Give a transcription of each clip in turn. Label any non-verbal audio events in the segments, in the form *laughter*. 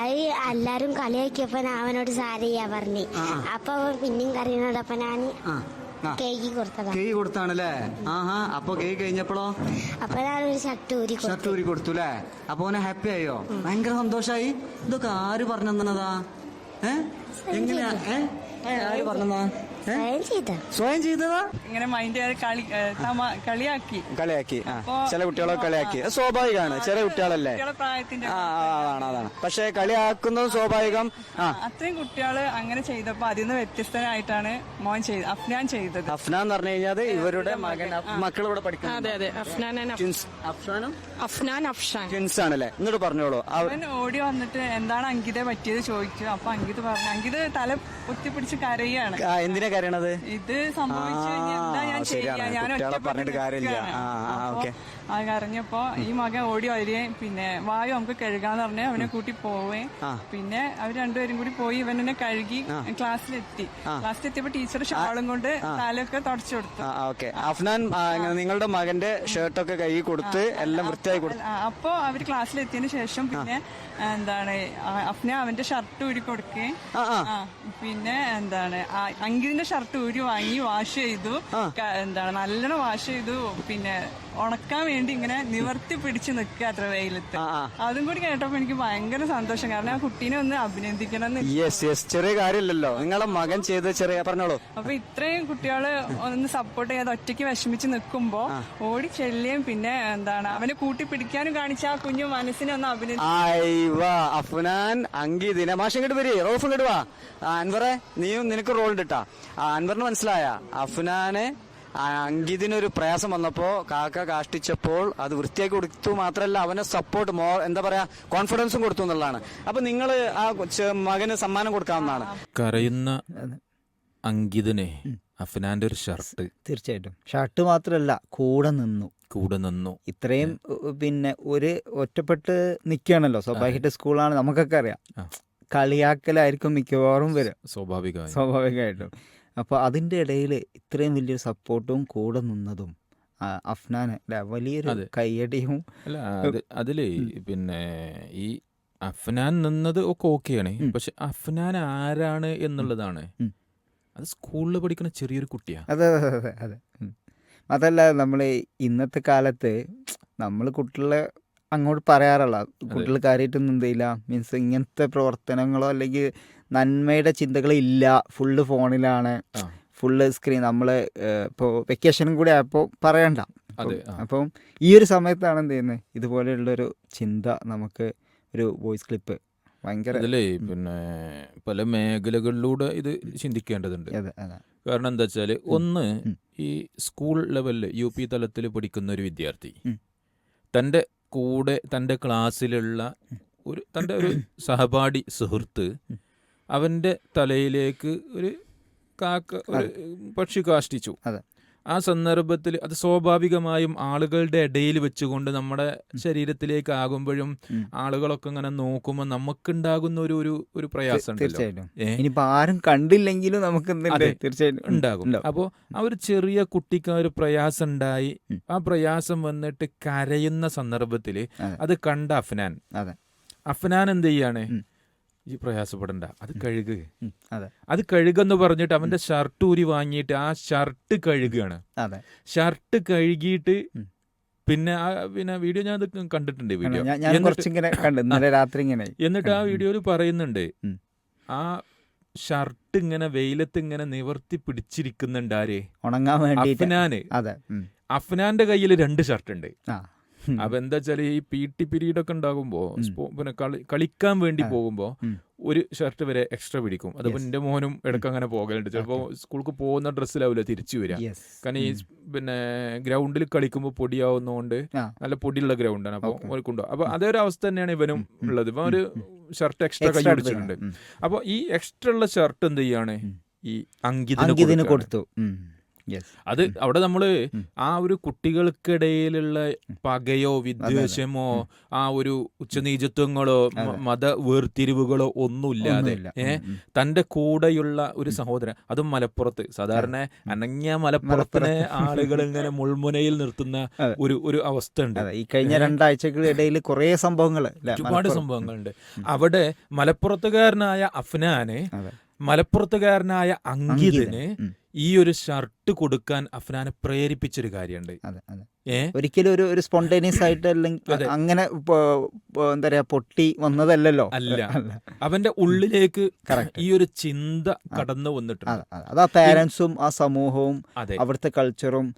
അത് എല്ലാരും കളിയാക്കിയപ്പോ ഞാൻ അവനോട് സാരിയാ പറഞ്ഞു. അപ്പൊ അവൻ പിന്നെയും കറിയുന്നതപ്പൊ ഞാൻ ആ ആ. കേക്ക് കൊടുത്തതാ കൈ കൊടുത്താണല്ലേ? ആഹാ അപ്പൊ കൈ കഴിഞ്ഞപ്പോഴോ? അപ്പൊ ഞാൻ ഒരു ഷർട്ട് ഊരി ഷർട്ട് കൊടുത്തു ഊരി കൊടുത്തു അല്ലേ? അപ്പൊ അവനെ ഹാപ്പി ആയോ? ഭയങ്കര സന്തോഷായി. ഇതൊക്കെ ആര് പറഞ്ഞു തന്നതാ ഏ എങ്ങനെയാ? ഏ? ഏ, ആര് പറഞ്ഞതാ സ്വയം ചെയ്ത. സ്വയം ചെയ്തതാ? ഇങ്ങനെ മൈൻഡ് കളി കളിയാക്കി. കളിയാക്കി. ചില കുട്ടികളെ കളിയാക്കി. അത് സ്വാഭാവികമാണ്. ചെറിയ കുട്ടികളല്ലേ? ആ അതാണ് അതാണ്. പക്ഷെ കളിയാക്കുന്നത് സ്വാഭാവികം. അത്രയും കുട്ടികൾ അങ്ങനെ ചെയ്തപ്പോ അതിൽ നിന്ന് വ്യത്യസ്തനായിട്ടാണ് മോൻ ചെയ്ത് അഫ്നാൻ ചെയ്തത്. അഫ്നാൻ എന്ന് പറഞ്ഞു കഴിഞ്ഞാൽ ഇവരുടെ മകൻ മക്കൾ ഇവിടെ പഠിക്കുന്നത്. അതെ അതെ. അഫ്നാൻ അഫ്നാനും? അഫ്നാൻ അഫ്ഷാൻ. ട്വിൻസ് ആണല്ലേ? എന്നിട്ട് പറഞ്ഞോളൂ. അവൻ ഓടി വന്നിട്ട് എന്താണ് അങ്കിത പറ്റിയത് ചോദിച്ചു. അപ്പൊ അങ്കിത് പറഞ്ഞു അങ്കിത് തല പൊത്തിപ്പിടിച്ച് കരയാണ് ആ, എന്തിനാ കരയണത് ഇത് കുട്ടികളെ പറഞ്ഞിട്ട് കാര്യമില്ല. ആ, കരഞ്ഞപ്പോ ഈ മകൻ ഓടി വരികയും പിന്നെ വായു നമുക്ക് കഴുകാന്ന് പറഞ്ഞ് അവനെ കൂട്ടി പോവേ പിന്നെ അവർ രണ്ടുപേരും കൂടി പോയി ഇവൻ എന്നെ കഴുകി ക്ലാസ്സിലെത്തി. ക്ലാസ്സിലെത്തിയപ്പോ ടീച്ചർ ഷാളും കൊണ്ട് തലയൊക്കെ തുടച്ചു കൊടുത്തു. ഓക്കെ. അഫ്നാൻ നിങ്ങളുടെ മകന്റെ ഷർട്ടൊക്കെ കൈ കൊടുത്ത് എല്ലാം വൃത്തിയായി കൊടുത്തു. അപ്പോ അവർ ക്ലാസ്സിലെത്തിയതിനു ശേഷം പിന്നെ എന്താണ് അഫ്ന അവന്റെ ഷർട്ട് ഊരി കൊടുക്കുകയും പിന്നെ എന്താണ് ആ, അങ്കിതിന്റെ ഷർട്ട് ഊരി വാങ്ങി വാഷ് ചെയ്തു. എന്താണ് നല്ലോണം വാഷ് ചെയ്തു. പിന്നെ ഉണക്കാൻ വേണ്ടി ഇങ്ങനെ നിവർത്തി പിടിച്ച് നിൽക്കുക അത്ര വെയിലത്ത്. അതും കൂടി കേട്ടപ്പോ എനിക്ക് ഭയങ്കര സന്തോഷം. കാരണം ആ കുട്ടീനെ ഒന്ന് അഭിനന്ദിക്കണം യെസ് യെസ് ചെറിയ കാര്യമില്ലല്ലോ നിങ്ങളെ മകൻ ചെയ്ത് ചെറിയ പറഞ്ഞോളൂ. അപ്പൊ ഇത്രയും കുട്ടികൾ ഒന്ന് സപ്പോർട്ട് ചെയ്യാതെ ഒറ്റയ്ക്ക് വിഷമിച്ച് നിൽക്കുമ്പോ ഓടി ചെല്ലുകയും പിന്നെ എന്താണ് അവനെ കൂട്ടി പിടിക്കാനും കാണിച്ച ആ കുഞ്ഞു മനസ്സിനെ ഒന്ന് അഭിനന്ദി അങ്കി അഫ്നാൻ അങ്കീതിനെ മാഷ് ഇങ്ങോട്ട് വരി. റോഫ് ഇങ്ങോട്ട് വാ. അൻവറെ നീയും നിനക്ക് റോൾ ഉണ്ട് ട്ടാ. അൻവറിന് മനസ്സിലായ. അഫ്നാനെ അങ്കിതിനൊരു പ്രയാസം വന്നപ്പോ കാക്ക കാഷ്ടിച്ചപ്പോൾ അത് വൃത്തിയാക്കി കൊടുത്തു മാത്രമല്ല അവനെ സപ്പോർട്ട് മോ എന്താ പറയാ കോൺഫിഡൻസും കൊടുത്തു എന്നുള്ളതാണ്. അപ്പൊ നിങ്ങൾ ആ കൊച്ച് മകന് സമ്മാനം കൊടുക്കാവുന്നതാണ്. കരയുന്ന അങ്കിതിനെ അഫ്നാന്റെ ഒരു ഷർട്ട് തീർച്ചയായിട്ടും. ഷർട്ട് മാത്രമല്ല കൂടെ നിന്നു. കൂടെ നിന്നു. ഇത്രയും പിന്നെ ഒരു ഒറ്റപ്പെട്ട് നിൽക്കുകയാണല്ലോ സ്വാഭാവികമായിട്ട് സ്കൂളാണ്. നമുക്കൊക്കെ അറിയാം. കളിയാക്കലായിരിക്കും മിക്കവാറും വരും സ്വാഭാവികമായി. സ്വാഭാവികമായിട്ടും. അപ്പോൾ അതിന്റെ ഇടയിൽ ഇത്രയും വലിയൊരു സപ്പോർട്ടും കൂടെ നിന്നതും അഫ്നാന് വലിയൊരു. കയ്യടിയും അല്ല അതിലേ അതിൽ പിന്നെ ഈ അഫ്നാൻ നിന്നത് ഒക്കെ ഓക്കെയാണ്. പക്ഷെ അഫ്നാൻ ആരാണ് എന്നുള്ളതാണ്. അത് സ്കൂളിൽ പഠിക്കുന്ന ചെറിയൊരു കുട്ടിയാണ് അതെ അതെ അതെ അതെ. അതല്ല നമ്മൾ ഇന്നത്തെ കാലത്ത് നമ്മൾ കുട്ടികളെ അങ്ങോട്ട് പറയാറുള്ള കുട്ടികൾ കാര്യമായിട്ടൊന്നും എന്തെയില്ല മീൻസ് ഇങ്ങനത്തെ പ്രവർത്തനങ്ങളോ അല്ലെങ്കിൽ നന്മയുടെ ചിന്തകൾ ഇല്ല. ഫുള്ള് ഫോണിലാണ്. ഫുള്ള് സ്ക്രീൻ നമ്മൾ ഇപ്പോൾ വെക്കേഷനും കൂടി ആയപ്പോൾ പറയണ്ട. അപ്പം ഈ ഒരു സമയത്താണ് എന്ത് ചെയ്യുന്നത് ഇതുപോലെയുള്ളൊരു ചിന്ത നമുക്ക് ഒരു വോയിസ് ക്ലിപ്പ് ഭയങ്കര അതിലേ പിന്നെ പല മേഖലകളിലൂടെ ഇത് ചിന്തിക്കേണ്ടതുണ്ട്. കാരണം എന്താ വെച്ചാൽ ഒന്ന് ഈ സ്കൂൾ ലെവലിൽ യു പി തലത്തിൽ പഠിക്കുന്ന ഒരു വിദ്യാർത്ഥി തന്റെ കൂടെ തന്റെ ക്ലാസ്സിലുള്ള ഒരു തന്റെ ഒരു സഹപാഠി സുഹൃത്ത് അവന്റെ തലയിലേക്ക് ഒരു കാക്ക ഒരു പക്ഷി കാഷ്ടിച്ചു. അതെ. ആ സന്ദർഭത്തിൽ അത് സ്വാഭാവികമായും ആളുകളുടെ ഇടയിൽ വെച്ചുകൊണ്ട് നമ്മുടെ ശരീരത്തിലേക്ക് ആകുമ്പോഴും ആളുകളൊക്കെ ഇങ്ങനെ നോക്കുമ്പോൾ നമുക്കുണ്ടാകുന്ന ഒരു ഒരു ഒരു പ്രയാസം. തീർച്ചയായിട്ടും? ആരും കണ്ടില്ലെങ്കിലും നമുക്ക്. തീർച്ചയായിട്ടും ഉണ്ടാകും. അപ്പോൾ ആ ഒരു ചെറിയ കുട്ടിക്ക് ഒരു പ്രയാസം ഉണ്ടായി ആ പ്രയാസം വന്നിട്ട് കരയുന്ന സന്ദർഭത്തിൽ അത്. കണ്ട അഫ്നാൻ. അഫ്നാൻ എന്ത് ചെയ്യാണ്. ഈ പ്രയാസപ്പെടണ്ട അത് കഴുകുക അതെ. അത് കഴുകെന്ന് പറഞ്ഞിട്ട് അവന്റെ ഷർട്ട് ഊരി വാങ്ങിയിട്ട് ആ ഷർട്ട് കഴുകുകയാണ് അതെ. ഷർട്ട് കഴുകിയിട്ട് പിന്നെ ആ പിന്നെ വീഡിയോ ഞാൻ അത് കണ്ടിട്ടുണ്ട് വീഡിയോ. ഞാൻ കുറച്ചിങ്ങനെ കണ്ടു. ഇന്നലെ രാത്രി ഇങ്ങനെ എന്നിട്ട് ആ വീഡിയോയിൽ പറയുന്നുണ്ട് ആ ഷർട്ട് ഇങ്ങനെ വെയിലത്ത് ഇങ്ങനെ നിവർത്തി പിടിച്ചിരിക്കുന്നുണ്ട് ആര്? ഉണങ്ങാൻ അഫ്നാന്. അതെ. അഫ്നാന്റെ കയ്യിൽ രണ്ട് ഷർട്ട് ഉണ്ട്. അപ്പൊ എന്താ വെച്ചാൽ ഈ പി ടി പീരീഡ് ഒക്കെ ഉണ്ടാകുമ്പോ പിന്നെ കളിക്കാൻ വേണ്ടി. പോകുമ്പോ ഒരു ഷർട്ട് വരെ എക്സ്ട്രാ പിടിക്കും. അതിപ്പോ. എന്റെ മോനും ഇടയ്ക്ക് അങ്ങനെ പോകലുണ്ട്. ചിലപ്പോ സ്കൂൾക്ക് പോകുന്ന ഡ്രസ്സിലാവില്ല തിരിച്ചു വരിക കാരണം ഈ പിന്നെ ഗ്രൗണ്ടിൽ കളിക്കുമ്പോൾ പൊടിയാവുന്നതുകൊണ്ട് നല്ല പൊടിയുള്ള ഗ്രൗണ്ടാണ്. അപ്പോൾ. ഓർക്കുണ്ടോ അപ്പൊ അതേ ഒരു അവസ്ഥ തന്നെയാണ് ഇവനും ഉള്ളത്. ഇവൻ ഒരു ഷർട്ട് എക്സ്ട്രാ കൈ പിടിച്ചിട്ടുണ്ട്. അപ്പോൾ ഈ എക്സ്ട്രാ ഉള്ള ഷർട്ട് എന്ത് ചെയ്യാണ്? ഈ അങ്കിതിന് കൊടുത്തു. അത് അവിടെ നമ്മൾ ആ ഒരു കുട്ടികൾക്കിടയിലുള്ള പകയോ വിദ്വേഷമോ ആ ഒരു ഉച്ചനീചത്വങ്ങളോ മത വേർതിരിവുകളോ ഒന്നുമില്ലാതെ ഏഹ്. തന്റെ കൂടെയുള്ള ഒരു സഹോദരൻ അതും മലപ്പുറത്ത്. സാധാരണ അനങ്ങിയ മലപ്പുറത്തിനെ *laughs* ആളുകൾ ഇങ്ങനെ മുൾമുനയിൽ നിർത്തുന്ന ഒരു ഒരു അവസ്ഥ ഉണ്ട്. ഈ കഴിഞ്ഞ രണ്ടാഴ്ചകളിടയിൽ കുറെ സംഭവങ്ങൾ ഒരുപാട് സംഭവങ്ങളുണ്ട്. അവിടെ മലപ്പുറത്തുകാരനായ അഫ്നാന് മലപ്പുറത്തുകാരനായ അങ്കിതിന്. ഈ ഒരു ഷർട്ട് കൊടുക്കാൻ അഫ്നാനെ പ്രേരിപ്പിച്ചൊരു കാര്യമുണ്ട്. ഒരിക്കലും ഒരു ഒരു സ്പോണ്ടേനിയസ് ആയിട്ട് അല്ലെങ്കിൽ അങ്ങനെ എന്താ പറയാ പൊട്ടി വന്നതല്ലല്ലോ? അല്ല. അവന്റെ ഉള്ളിലേക്ക്. ഈ ഒരു ചിന്ത കടന്നു വന്നിട്ടുണ്ട്. അതെ, ആ പാരന്റ്സും ആ സമൂഹവും അവിടുത്തെ കൾച്ചറും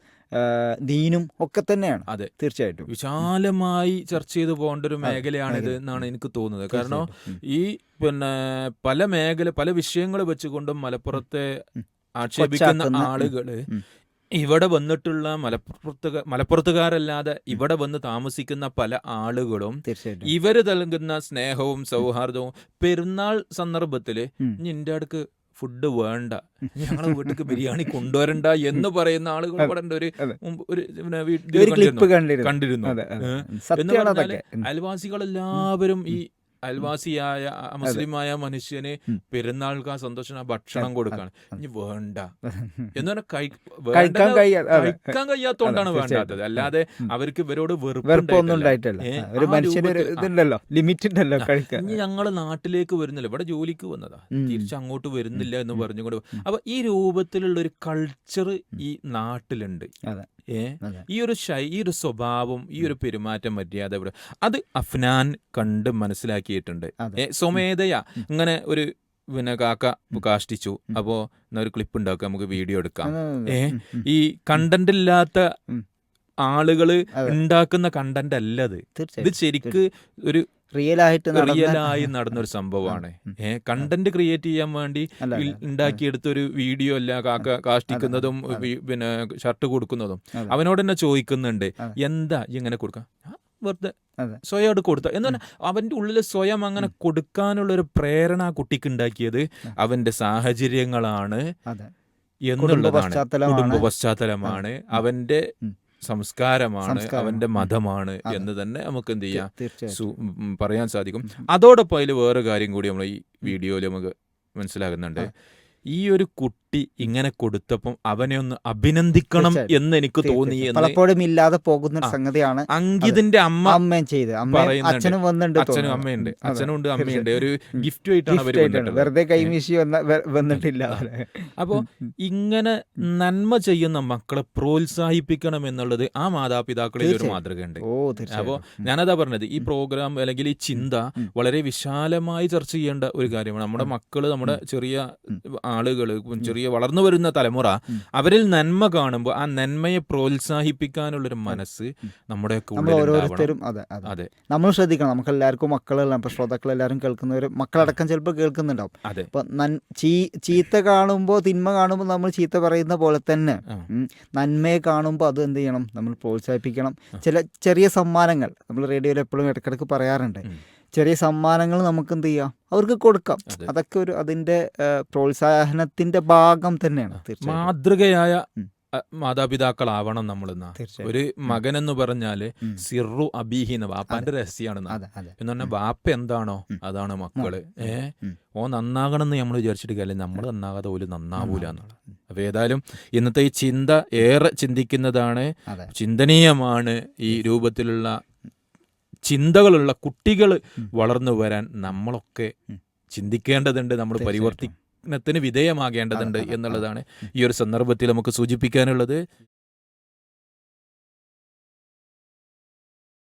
ദീനും ഒക്കെ തന്നെയാണ്. അതെ. തീർച്ചയായിട്ടും. വിശാലമായി ചർച്ച ചെയ്തു പോകേണ്ട ഒരു മേഖലയാണിത് എന്നാണ് എനിക്ക് തോന്നുന്നത്. കാരണം ഈ പിന്നെ പല മേഖല പല വിഷയങ്ങൾ വെച്ചുകൊണ്ടും മലപ്പുറത്തെ ആക്ഷേപിക്കുന്ന ആളുകൾ. ഇവിടെ വന്നിട്ടുള്ള മലപ്പുറത്ത് മലപ്പുറത്തുകാരല്ലാതെ ഇവിടെ വന്ന് താമസിക്കുന്ന പല ആളുകളും ഇവർ നൽകുന്ന സ്നേഹവും സൗഹാർദ്ദവും പെരുന്നാൾ സന്ദർഭത്തിൽ. നിന്റെ അടുക്ക് ഫുഡ് വേണ്ട. ഞങ്ങളെ വീട്ടിലേക്ക് ബിരിയാണി കൊണ്ടുവരണ്ട എന്ന് പറയുന്ന ആളുകൾ ഇവിടെ ഒരു ഒരു കണ്ടിരുന്നു. എന്ന് പറഞ്ഞാൽ എല്ലാവരും ഈ അയൽവാസിയായ മുസ്ലിമായ മനുഷ്യന്. പെരുന്നാൾക്ക് ആ സന്തോഷം ആ ഭക്ഷണം കൊടുക്കാണ്. ഇനി വേണ്ട. *laughs* എന്ന് പറഞ്ഞാൽ കഴി- കഴിക്കാൻ. കഴിയാത്തോണ്ടാണ് വേണ്ടാത്തത് അല്ലാതെ അവർക്ക് ഇവരോട് വെറുപ്പ് വെറുപ്പൊന്നും ഒരു മനുഷ്യന് ഇതുണ്ടല്ലോ ലിമിറ്റ് ഉണ്ടല്ലോ കഴിക്കാൻ. ഇനി ഞങ്ങൾ നാട്ടിലേക്ക് വരുന്നില്ല. ഇവിടെ ജോലിക്ക് വന്നതാ തിരിച്ചങ്ങോട്ട് അങ്ങോട്ട് വരുന്നില്ല എന്ന് പറഞ്ഞുകൊണ്ട് അപ്പൊ ഈ രൂപത്തിലുള്ള ഒരു കൾച്ചർ ഈ നാട്ടിലുണ്ട്. ഈ ഒരു ശൈ ഈ ഒരു സ്വഭാവം ഈ ഒരു പെരുമാറ്റം മര്യാദ ഇവിടെ. അത് അഫ്നാൻ കണ്ട് മനസ്സിലാക്കിയിട്ടുണ്ട്. സ്വമേധയാ. ഇങ്ങനെ ഒരു പിന്നെ കാക്ക കാഷ്ടിച്ചു. അപ്പോ എന്നാ ഒരു ക്ലിപ്പ് ഉണ്ടാക്കുക നമുക്ക് വീഡിയോ എടുക്കാം. ഏ. ഈ കണ്ടന്റ് ഇല്ലാത്ത ഉം. ആളുകൾ ഉണ്ടാക്കുന്ന കണ്ടന്റ് അല്ലത്. ഇത് ശരിക്ക് ഒരു റിയൽ ആയിട്ട് നടന്ന- ഒരു *laughs* നടന്നൊരു സംഭവമാണ്. ഏഹ് കണ്ടന്റ് ക്രിയേറ്റ് ചെയ്യാൻ വേണ്ടി ഉണ്ടാക്കിയെടുത്ത ഒരു വീഡിയോ അല്ല കാക്ക കാഷ്ടിക്കുന്നതും പിന്നെ ഷർട്ട് കൊടുക്കുന്നതും. അവനോട് തന്നെ ചോദിക്കുന്നുണ്ട് എന്താ ഇങ്ങനെ കൊടുക്കാം? വെറുതെ. സ്വയം അത് കൊടുത്ത. എന്ന് പറഞ്ഞാൽ അവന്റെ ഉള്ളിൽ സ്വയം അങ്ങനെ കൊടുക്കാനുള്ള ഒരു പ്രേരണ ആ കുട്ടിക്ക് ഉണ്ടാക്കിയത് അവന്റെ സാഹചര്യങ്ങളാണ് എന്നുള്ളതാണ്. കുടുംബ പശ്ചാത്തലമാണ്. അവന്റെ ഉം. സംസ്കാരമാണ്. അവന്റെ മതമാണ് എന്ന് തന്നെ നമുക്ക് എന്ത് ചെയ്യാം പറയാൻ സാധിക്കും. അതോടൊപ്പം അതിൽ വേറെ കാര്യം കൂടി നമ്മൾ ഈ വീഡിയോയിൽ നമുക്ക് മനസ്സിലാകുന്നുണ്ട്. ഈ ഒരു കുട്ടി ഇങ്ങനെ കൊടുത്തപ്പം അവനെ ഒന്ന് അഭിനന്ദിക്കണം. എന്ന് എനിക്ക് തോന്നി. പലപ്പോഴും ഇല്ലാതെ പോകുന്ന സംഗതിയാണ് അങ്കിതിന്റെ അമ്മ അമ്മയും ചെയ്ത്. അച്ഛനും വന്നിട്ടുണ്ട് അച്ഛനും അമ്മയുണ്ട്. അച്ഛനും ഉണ്ട് അമ്മയുണ്ട്. ഒരു ഗിഫ്റ്റ് ആയിട്ടാണ് അവർ വെറുതെ കൈമീശി വന്ന വന്നിട്ടില്ല. അപ്പോൾ ഇങ്ങനെ നന്മ ചെയ്യുന്ന മക്കളെ പ്രോത്സാഹിപ്പിക്കണം എന്നുള്ളത് ആ മാതാപിതാക്കളിൽ ഒരു. മാതൃകയുണ്ട്. അപ്പോൾ ഞാനതാ പറഞ്ഞത് ഈ പ്രോഗ്രാം അല്ലെങ്കിൽ ഈ ചിന്ത വളരെ വിശാലമായി ചർച്ച ചെയ്യേണ്ട ഒരു കാര്യമാണ്. നമ്മുടെ മക്കൾ നമ്മുടെ ചെറിയ ആളുകൾ ചെറിയ വളർന്നു വരുന്ന തലമുറ അവരിൽ നന്മ കാണുമ്പോൾ ആ നന്മയെ പ്രോത്സാഹിപ്പിക്കാനുള്ളൊരു മനസ്സ് നമ്മുടെ നമ്മൾ ഓരോരുത്തരും അതെ അതെ. നമ്മൾ ശ്രദ്ധിക്കണം. നമുക്ക് എല്ലാവർക്കും മക്കളെല്ലാം ഇപ്പൊ ശ്രോതാക്കൾ എല്ലാവരും കേൾക്കുന്നവർ മക്കളടക്കം ചിലപ്പോൾ കേൾക്കുന്നുണ്ടാവും അപ്പൊ ചീത്ത കാണുമ്പോൾ തിന്മ കാണുമ്പോൾ നമ്മൾ ചീത്ത പറയുന്ന പോലെ തന്നെ നന്മയെ കാണുമ്പോൾ അത് എന്ത് ചെയ്യണം? നമ്മൾ പ്രോത്സാഹിപ്പിക്കണം. ചില ചെറിയ സമ്മാനങ്ങൾ നമ്മൾ റേഡിയോയിൽ എപ്പോഴും ഇടയ്ക്കിടയ്ക്ക് പറയാറുണ്ട്. ചെറിയ സമ്മാനങ്ങൾ നമുക്ക് എന്ത് ചെയ്യാം? അവർക്ക് കൊടുക്കാം. അതൊക്കെ ഒരു അതിന്റെ പ്രോത്സാഹനത്തിന്റെ ഭാഗം തന്നെയാണ് മാതൃകയായ മാതാപിതാക്കളാവണം നമ്മളെന്ന. ഒരു മകൻ എന്ന് പറഞ്ഞാൽ സിറു സിറു അബീഹിന്ന് വാപ്പാന്റെ അതെ. എന്ന് പറഞ്ഞാൽ വാപ്പ എന്താണോ അതാണ് മക്കൾ. ഏ? ഓ നന്നാകണം എന്ന് നമ്മൾ വിചാരിച്ചിട്ട് കാര്യം നമ്മൾ നന്നാകാതെ പോലും നന്നാവൂല എന്നുള്ളത്. അപ്പൊ ഏതായാലും ഇന്നത്തെ ഈ ചിന്ത ഏറെ ചിന്തിക്കുന്നതാണ് ചിന്തനീയമാണ് ഈ രൂപത്തിലുള്ള ചിന്തകളുള്ള കുട്ടികൾ വളർന്നു വരാൻ നമ്മളൊക്കെ ചിന്തിക്കേണ്ടതുണ്ട് നമ്മൾ. പരിവർത്തനത്തിന് വിധേയമാകേണ്ടതുണ്ട് എന്നുള്ളതാണ് ഈ ഒരു സന്ദർഭത്തിൽ നമുക്ക് സൂചിപ്പിക്കാനുള്ളത്.